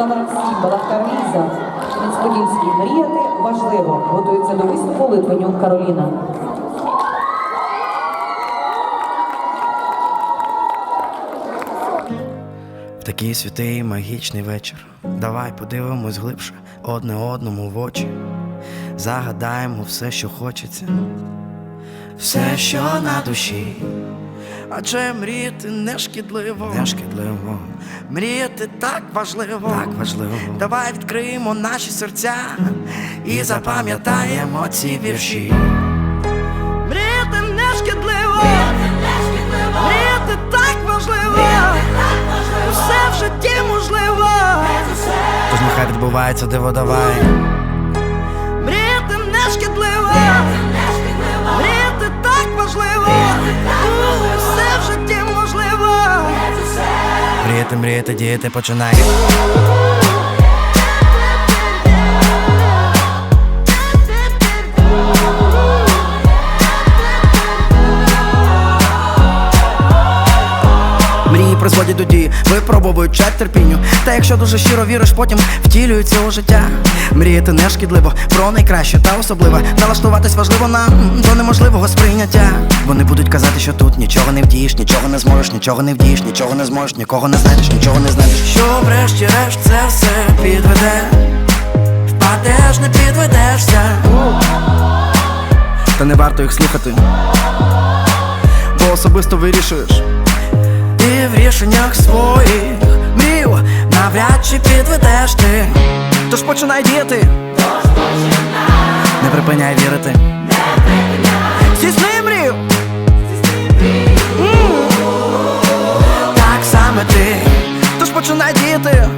номером 7 Балахка Ліза. Мінськ-Подільський. Мріяти важливо. Готується до виступу Литвинюк Кароліна. В такий святий магічний вечір. Давай подивимось глибше одне одному в очі. Загадаємо все, що хочеться, все, що на душі. Адже мріяти не шкідливо, не шкідливо. Мріяти так важливо, так важливо. Давай відкриємо наші серця і запам'ятаємо ці вірші. Мріяти не шкідливо, мріяти так важливо. Все в житті можливо. Тож нехай відбувається диво давай. Мріяти, мріяти, діяти починай. Мрії призводять до дії, випробовують чек терпінню. Та якщо дуже щиро віриш, потім втілюється у життя. Мріяти не шкідливо, про найкраще та особливе. Налаштуватись важливо нам до неможливого сприйняття. Вони будуть казати, що тут нічого не вдієш, нічого не зможеш, нічого не вдієш, нічого не зможеш, нікого не знайдеш, нічого не знайдеш. Що врешті-решт це все підведе. Впадеш, не підведешся. Та не варто їх слухати, бо особисто вирішуєш. В рішеннях своїх мрів навряд чи підведеш ти. Тож починай діяти. Не припиняй вірити. Здійсни мрію. Так саме ти. Тож починай діяти.